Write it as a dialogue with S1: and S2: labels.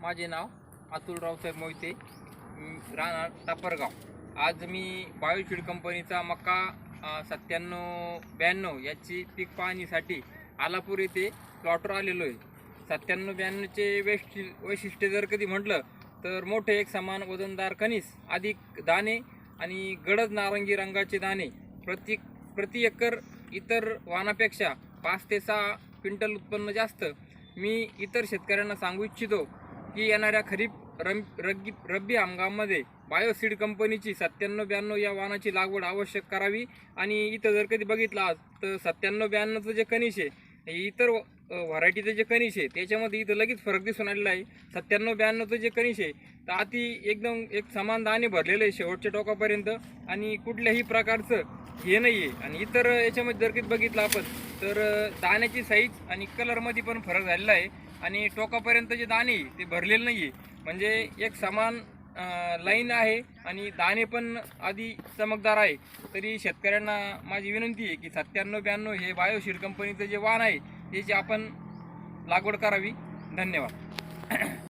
S1: माझे नाव अतुल रावसाहेब मोहिते. राहणार टापरगाव आज मी बायोशीड कंपनीचा मका सत्त्याण्णव ब्याण्णव याची पीक पाहणीसाठी आलापूर येथे प्लॉटवर आलेलो आहे. सत्त्याण्णव ब्याण्णवचे वैशिष्ट्य वैशिष्ट्य जर कधी म्हटलं तर मोठे एक समान वजनदार कणीस अधिक दाणे आणि गडद नारंगी रंगाचे दाणे प्रति प्रति एकर इतर वाहनापेक्षा पाच ते सहा क्विंटल उत्पन्न जास्त. मी इतर शेतकऱ्यांना सांगू इच्छितो की येणाऱ्या खरीप रम रग्गी रब्बी हंगामामध्ये बायोसीड कंपनीची सत्त्याण्णव ब्याण्णव या वाहनाची लागवड आवश्यक करावी. आणि इथं जर कधी बघितलं आज तर सत्त्याण्णव ब्याण्णवचं जे कनिश आहे इतर व्हरायटीचं जे कनिश आहे त्याच्यामध्ये इथं लगेच फरक दिसून आलेला आहे. सत्त्याण्णव ब्याण्णवचं जे कनिश आहे तर अति एकदम एक समान दाणे भरलेलं आहे शेवटच्या टोकापर्यंत. आणि कुठल्याही प्रकारचं हे नाही आहे आणि इतर याच्यामध्ये जर कधी बघितलं आपण तर दाण्याची साईज आणि कलरमध्ये पण फरक झालेला आहे. आणि टोकापर्यंत जे दाणे ते भरलेले नाही आहे म्हणजे एक समान लाईन आहे आणि दाणे पण आधी चमकदार आहे. तरी शेतकऱ्यांना माझी विनंती आहे की सत्त्याण्णव ब्याण्णव हे बायोशीड कंपनीचं जे वाण आहे त्याची आपण लागवड करावी. धन्यवाद.